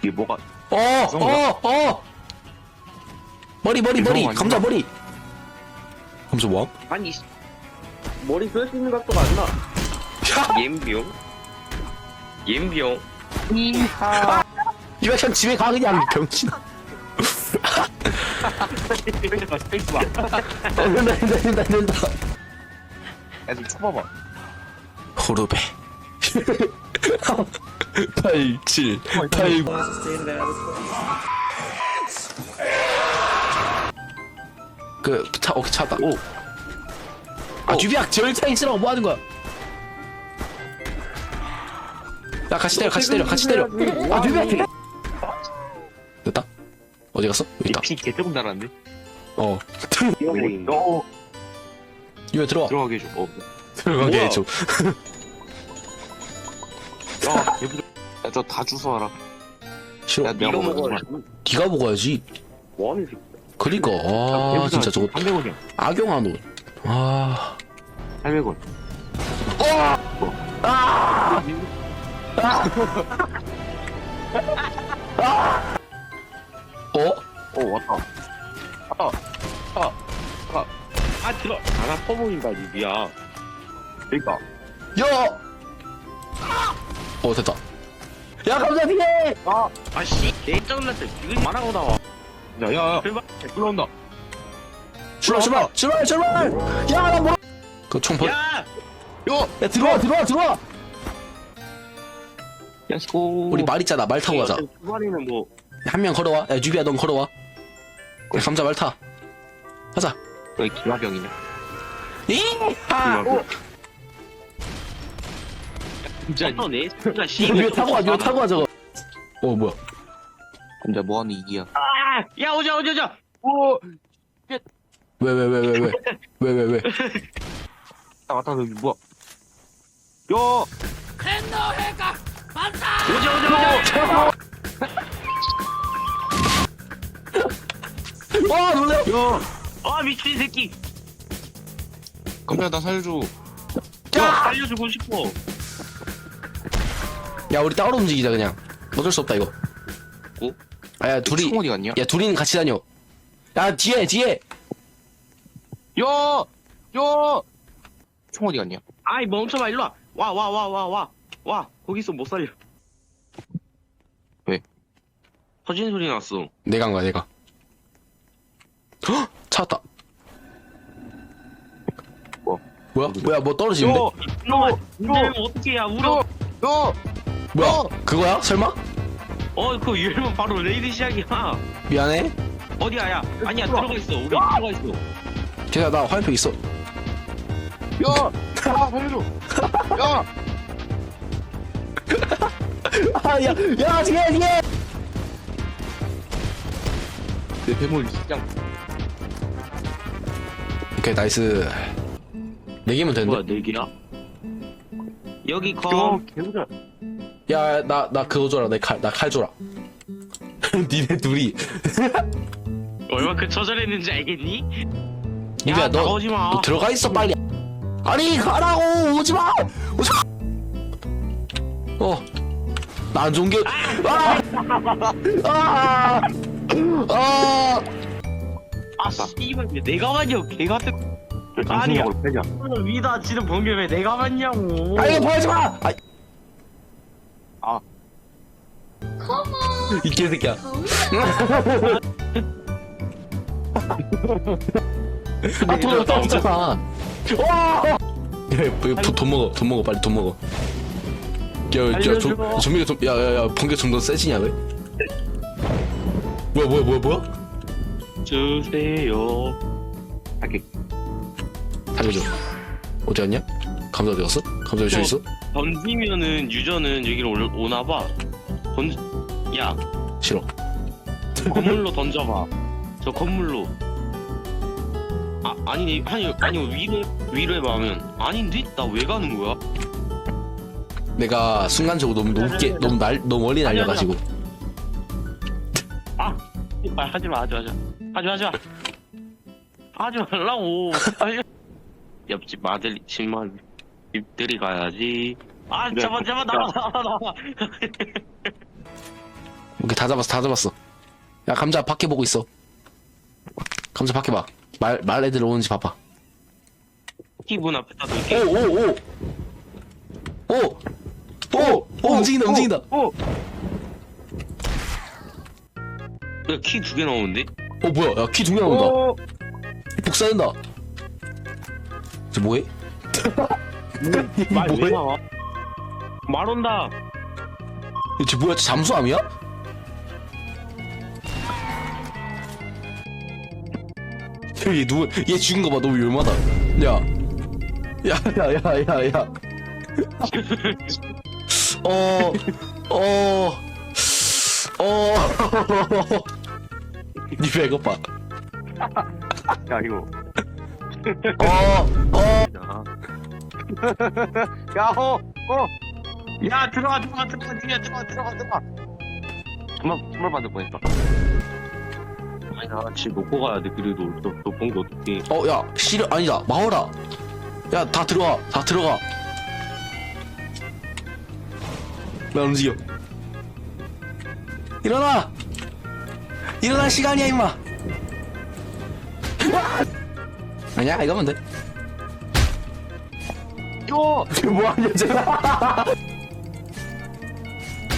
이게 뭐가 어, 어, 어. 머리, 머리, 머리. 이상한 거 감자 머리. 감자 뭐? 아니 씨. 머리 쓸 수 있는 각도가 안 나. 야, 옌병 옌병 유학생 집에 가 그냥 병신아. 어, 된다, 된다, 된다, 된다. 야좀 쳐봐봐 호르베. 8, 7, 8, 9. 그, 차, 오케이, 찾았다. 오. 아, 주비야, 절차 있으라고 뭐 하는 거야? 야, 같이 때려, 같이 때려, 같이 때려. 아, 주비야, 됐다. 어디 갔어? 여기 있다. 피 개 조금 달았는데 어. 너 유에 들어와. 들어가게 해줘 어. 들어가게? 해줘. 야 개부자 야저 다 주워와라. 싫어. 야 내가 이거 먹어 먹어야 네가 먹어야지. 뭐하는 새끼 그니까, 아, 진짜 저거 300원이야. 악용하노. 아. 800원. 어? 어? 왔다. 아 아 아 아 들어. 아나 퍼보인다 니비야. 그니까. 야! 어, 됐다. 야, 감자 피해! 아 아씨 개짱 났어 지금 말하고 나와 야야야 출발 올라온다 출발, 출발! 출발, 출발! 야, 나 뭐라! 그총 벌, 야, 야 야, 들어와, 들어와, 들어와! 렛츠고 우리 말 있잖아, 말 타고 가자. 초반에는 뭐한 명 걸어와. 야, 유비야, 넌 걸어와. 야, 감자 말 타. 가자. 여기 기마병이냐 이! 아! 기마병 진짜 어떤 애 진짜 씨 유비 타고 와, 유비 타고 와, 저거. 어, 뭐야. 진짜 뭐하는 이기야 야 오자 오자 오자 오 왜, 왜, 왜, 왜, 왜. 왜, 왜, 왜. 아, 왔다 왔다 여기 뭐야 야 오자 오자 오자 와, 놀래! 야! 아 미친 새끼 감자 나 살려줘 야 살려주고 싶어 야, 우리 따로 움직이자, 그냥. 어쩔 수 없다, 이거. 어? 아, 야, 둘이. 총 어디 갔냐? 야, 둘이는 같이 다녀. 야, 뒤에, 뒤에! 야! 야! 총 어디 갔냐? 아이 멈춰봐 일로 와 와 와 와 와와 거기서 못 살려 왜? 터지는 소리 났어 내가 한 거야, 내가. 헉! 찾았다. 뭐? 뭐야? 뭐야, 뭐 떨어지는데? 이놈아 이놈 어떻게 야 우려 야! 뭐야? 어! 그거야? 설마? 어 그거 열면 바로 레이드 시작이야 미안해. 어디야 야 아니야 들어가 있어 우리 들어가 있어 걔가 나 화염병 있어. 야! 아, 살려줘! 야! 아, 야, 야, 뒤에, 뒤에! 내 배멀 시장. 오케이, 나이스. 네 개면 뭐야 되는데? 네 개야 여기 야, 컴 개구자. 야, 나, 나 그거 줘라. 내 칼, 나 칼 줘라. 니네 둘이. 얼마큼 처절했는지 알겠니? 니가 야 너, 나오지 마 너 들어가 있어, 빨리. 아니, 가라고! 오지 마! 오지 마! 어. 나 안 좋은 게, 아! 아! 아! 아 씨발 왜 내가 맞냐 개 같은 아니야. 정신력으로. 위다 지는 번개 왜 내가 맞냐고 아, 이거 보지 마! 아. 아. 이 개새끼야. 아, 돈 없다, 없잖아. 돈, 돈 먹어, 돈 먹어, 빨리 돈 먹어. 야, 야, 알려줘. 좀, 좀비가 좀, 야, 야, 야, 번개 좀 더 세지냐, 왜? 뭐야, 뭐야, 뭐야, 뭐야? 주세요 할게. 알려줘. 어디 갔냐? 감자 어디 갔어? 감자 여기 저- 있어? 던지면은 유저는 여기로 올- 오나 봐 던... 야. 싫어. 건물로 던져봐. 저 건물로. 아 아니 아니 아니 위로 위로 해봐 하면. 아닌데? 나 왜 가는 거야? 내가 순간적으로 너무 높게, 너무 날, 너무 멀리 날려가지고. 말 하지 마 하지 마 하지 마. 하지 마 하지 말라고. 옆집 아들 집만 집들이 가야지. 아 잡아 잡아 나와 나와 나와 오케이 다 잡았어 다 잡았어 야 감자 밖에 보고 있어 감자 밖에 봐말 말 애들 오는지 봐봐 키문 앞에다 놓을게. 오오오오오 오, 오, 움직인다 움직인다 오! 키두 개 나오는데? 어 뭐야 야 키 두 개 나온다 오! 복사된다 저 뭐해? 말왜 뭐해? 나와? 말 온다. 쟤 뭐야 쟤 잠수함이야? 얘 누구 얘 죽은 거 봐 너무 열마다 야야야야야야 어, 어, 어, 니 배고파. 야, 이거. 어, 어. 야, 어! 어! 야, 들어가, 들어가, 들어가, 들어가, 들어가, 들어가, 들어가. 정말, 정말 받을 뻔했다. 아니 나 지금 놓고 가야 돼. 그래도 너너본게 어떻게? 어, 야, 시려, 아니다, 마오라. 야, 다 들어가, 다 들어가. 나 움직여. 일어나! 일어날 시간이야, 임마! 아니야, 이거면 돼. 요! 뭐하냐, 쟤.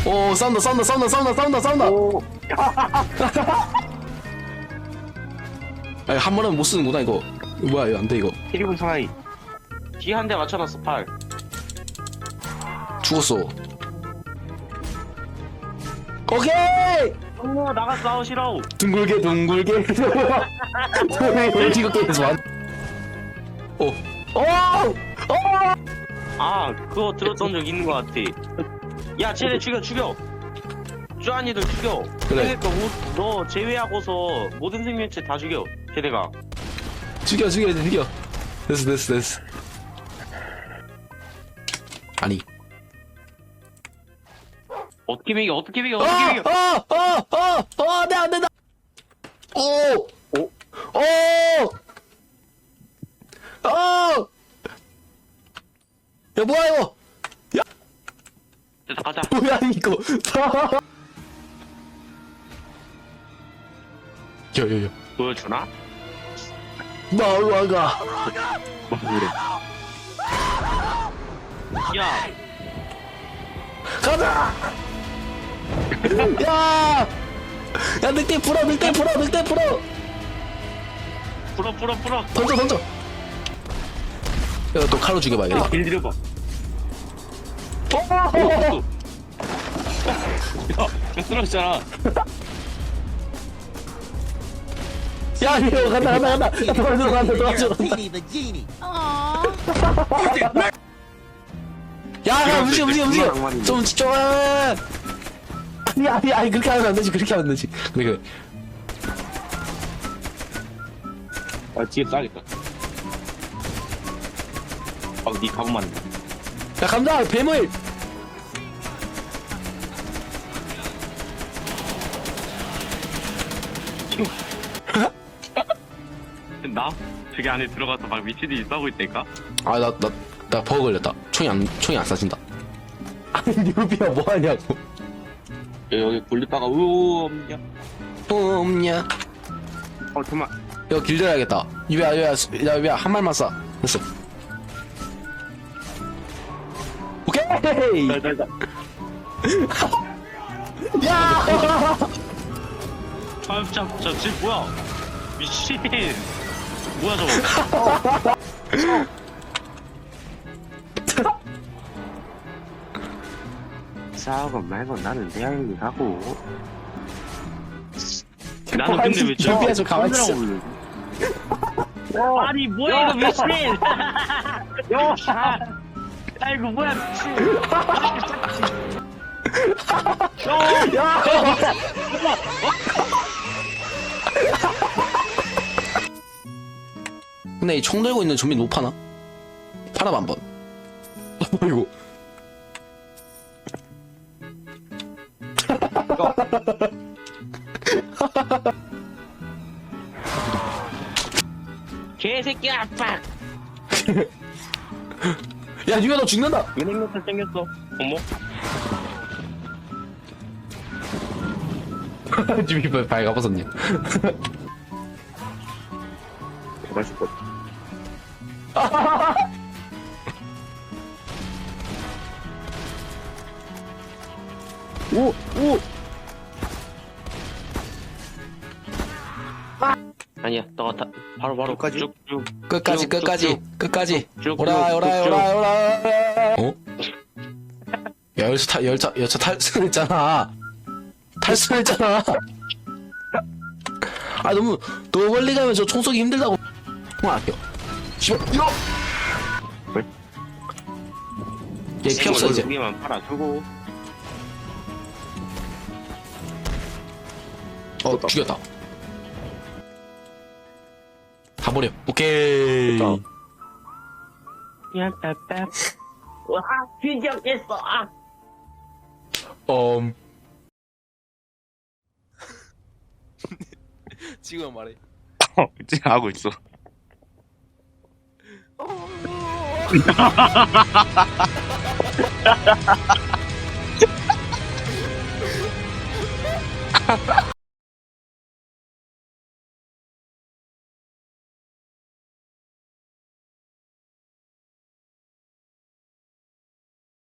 오, 싸운다, 싸운다, 싸운다, 싸운다, 싸운다, 싸운다. 오! 아니, 한 번은 못 쓰는구나, 이거. 이거 뭐야, 이거 안 돼, 이거. 캐리군 사나이. 뒤에 한대 맞춰놨어 팔. 죽었어. 오케이! 어 나가 싸우시라고. 둥글게 둥글게 오징어 게임에서 완 오! 오! 오! 아 그거 들었던 적 있는 것 같아. 야 쟤네 죽여 죽여. 쭈아니들 죽여. 그래. 그러니까 우- 너 제외하고서 모든 생명체 다 죽여. 걔네가. 죽여 죽여 죽여 됐어 됐어 됐어 아니 어떻게 매겨 어떻게 매겨 어! 어떻게 매겨. 어! 어! 어! 어! 네, 안 된다! 오! 오! 오! 어! 야, 뭐야, 이거! 됐다 가자. 뭐야, 이거! 야, 야, 야. 보여주나? 마을와가! 뭐 그래. 야 가자! 야! 야, 늑대 풀어, 늑대 풀어, 늑대 풀어! 풀어 풀어 풀어. 던져, 던져! 야, 너 칼로 죽여봐, 이거. 길들여봐. 어! 야 쓰러졌잖아. 야, 이거 간다, 간다, 간다! 야, 도와줘, 간다, 도와줘, 간다. Petey the genie. 야, 야, 움직여, 움직여, 움직여! 좀 집중해! 아니, 아니, 아니, 그렇게 하면 안 되지, 그렇게 하면 안 되지. 그래, 그래. 아 뒤에 싸겠다. 아니 가보만. 야, 간다, 괴물! 나 저기 안에 들어가서 막 미치들이 싸우고 있다니까. 아, 나, 나, 나 버그 걸렸다. 총이 안, 총이 안 쏴진다. 아니, 뉴비야, 뭐 하냐고. 여기 볼리바가 우우 없냐? 없냐? 어 정말. 이거 길들여야겠다. 유야, 유야, 수- 야, 유야, 한 말만 쏴. 됐어. 오케이! 날날날. 야! 아, 저, 쟤 뭐야? 미친. 뭐야, 저거. 싸우고 말고 나는 내 할 일 하고. 나는 근데 왜 저. 준비해서 가만히 있어. 아니, 뭐야, 이거 미친! 아이고, 뭐야, 미친! 야! 근데 이 총 들고 있는 좀비 못 파나? 팔아봐 한번. 이거. 개새끼야, 빡! 야, 유야 너 죽는다. 은행노트 생겼어. 어머? 집이 밝아버섯님. 맛있을 것 오! 오! 아니야 너가 다 바로 바로 끝까지? 쭉쭉 끝까지 쭉, 끝까지 쭉, 끝까지. 쭉 오라 오라 쭉, 오라 오라. 어? 야 열차 타 열차 열차 탈승했잖아. 탈승했잖아. 아 너무 너무 멀리 가면 저 총 쏘기 힘들다고. 총 아껴. 씨발 이거. 얘피 없어 이제. 두개만 팔아주고 어 죽였다. 다 버려. 오케이. 됐다. 야 빠빠 와 뒤졌겠어 아 음. 지금 말해. 지금 하고 있어. ha ha ha